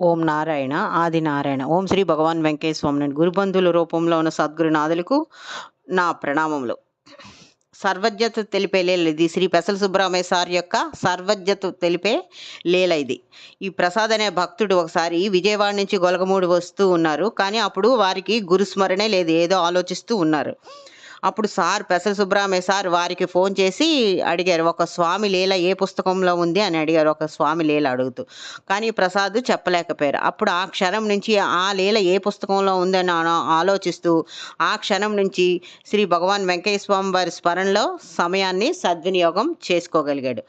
ఓం నారాయణ ఆది నారాయణ. ఓం శ్రీ భగవాన్ వెంకటేశ్వర గురుబంధుల రూపంలో ఉన్న సద్గురునాథులకు నా ప్రణామములు. సర్వజ్ఞత తెలిపే లీల ఇది. శ్రీ పెసల సుబ్రహ్మణ్య సార్ యొక్క సర్వజ్ఞత తెలిపే లీల ఇది. ఈ ప్రసాద్ అనే భక్తుడు ఒకసారి విజయవాడ నుంచి గొలగమూడి వస్తూ ఉన్నారు. కానీ అప్పుడు వారికి గురుస్మరణే లేదు. ఏదో ఆలోచిస్తూ ఉన్నారు. అప్పుడు సార్ పెసర సుబ్రహ్మణ్య సార్ వారికి ఫోన్ చేసి అడిగారు ఒక స్వామి లీల ఏ పుస్తకంలో ఉంది? అని అడిగారు. ఒక స్వామి లీల అడుగుతూ కానీ ప్రసాద్ చెప్పలేకపోయారు. అప్పుడు ఆ క్షణం నుంచి ఆ లీల ఏ పుస్తకంలో ఉందని ఆలోచిస్తూ ఆ క్షణం నుంచి శ్రీ భగవాన్ వెంకయ్య స్వామి వారి స్మరణలో సమయాన్ని సద్వినియోగం చేసుకోగలిగాడు.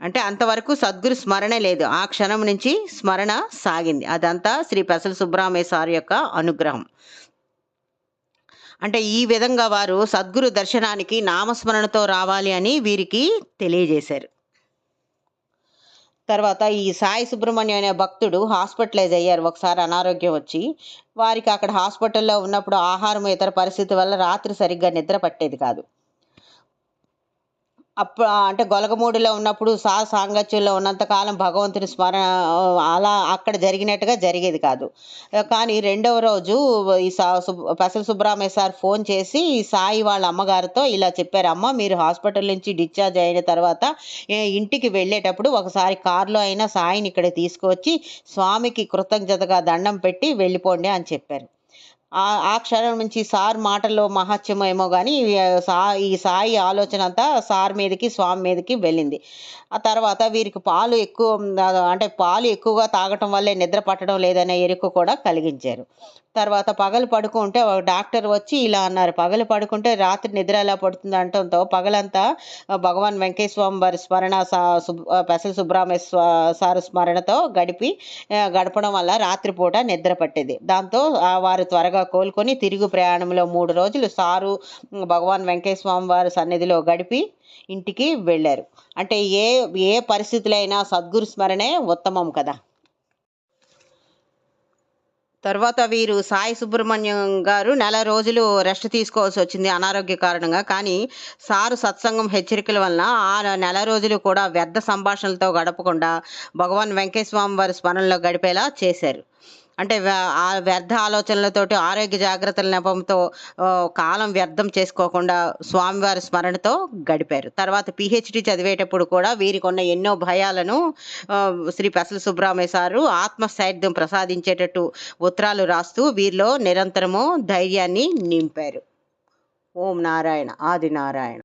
అంటే అంతవరకు సద్గురు స్మరణే లేదు. ఆ క్షణం నుంచి స్మరణ సాగింది. అదంతా శ్రీ పెసల సుబ్రహ్మణ్య సార్ యొక్క అనుగ్రహం. అంటే ఈ విధంగా వారు సద్గురు దర్శనానికి నామస్మరణతో రావాలి అని వీరికి తెలియజేశారు. తర్వాత ఈ సాయి సుబ్రహ్మణ్యం అనే భక్తుడు హాస్పిటలైజ్ అయ్యారు. ఒకసారి అనారోగ్యం వచ్చి వారికి అక్కడ హాస్పిటల్లో ఉన్నప్పుడు ఆహారం ఇతర పరిస్థితి వల్ల రాత్రి సరిగ్గా నిద్ర పట్టేది కాదు. అప్ప అంటే గొలగమూడిలో ఉన్నప్పుడు సా సాంగత్యంలో ఉన్నంతకాలం భగవంతుని స్మరణ అలా అక్కడ జరిగినట్టుగా జరిగేది కాదు. కానీ రెండవ రోజు ఈ సా పసల సుబ్రహ్మణ్య సార్ ఫోన్ చేసి ఈ సాయి వాళ్ళ అమ్మగారితో ఇలా చెప్పారు అమ్మ మీరు హాస్పిటల్ నుంచి డిశ్చార్జ్ అయిన తర్వాత ఇంటికి వెళ్ళేటప్పుడు ఒకసారి కారులో అయినా సాయిని ఇక్కడ తీసుకువచ్చి స్వామికి కృతజ్ఞతగా దండం పెట్టి వెళ్ళిపోండి అని చెప్పారు. ఆ ఆ క్షణం నుంచి సార్ మాటల్లో మహత్యమో ఏమో కానీ సా ఈ సాయి ఆలోచన అంతా సార్ మీదకి స్వామి మీదకి వెళ్ళింది. ఆ తర్వాత వీరికి పాలు ఎక్కువ అంటే పాలు ఎక్కువగా తాగటం వల్లే నిద్ర పట్టడం లేదనే ఎరుక కూడా కలిగించారు. తర్వాత పగలు పడుకుంటే ఒక డాక్టర్ వచ్చి ఇలా అన్నారు. పగలు పడుకుంటే రాత్రి నిద్ర ఎలా పడుతుంది అంటంతో పగలంతా భగవాన్ వెంకటేశ్వరం వారి స్మరణ పెసల సుబ్రహ్మణ్య సారు స్మరణతో గడిపి గడపడం వల్ల రాత్రిపూట నిద్ర పట్టేది. దాంతో వారు త్వరగా కోలుకొని తిరుగు ప్రయాణంలో మూడు రోజులు సారు భగవాన్ వెంకటేశ్వరం వారి సన్నిధిలో గడిపి ఇంటికి వెళ్ళారు. అంటే ఏ ఏ పరిస్థితులైనా సద్గురు స్మరణే ఉత్తమం కదా. తర్వాత వీరు సాయి సుబ్రహ్మణ్యం గారు నెల రోజులు రెస్ట్ తీసుకోవాల్సి వచ్చింది అనారోగ్య కారణంగా. కానీ సారు సత్సంగం హెచ్చరికల వలన ఆ నెల రోజులు కూడా వ్యర్థ సంభాషణలతో గడపకుండా భగవాన్ వెంకయ్య వారి స్మరణలో గడిపేలా చేశారు. అంటే ఆ వ్యర్థ ఆలోచనలతోటి ఆరోగ్య జాగ్రత్తల నెపంతో కాలం వ్యర్థం చేసుకోకుండా స్వామివారి స్మరణతో గడిపారు. తర్వాత పిహెచ్డి చదివేటప్పుడు కూడా వీరికి ఉన్న ఎన్నో భయాలను శ్రీ పెసల సుబ్రహ్మణ్య సారు ఆత్మస్థైర్యం ప్రసాదించేటట్టు ఉత్తరాలు రాస్తూ వీరిలో నిరంతరము ధైర్యాన్ని నింపారు. ఓం నారాయణ ఆది నారాయణ.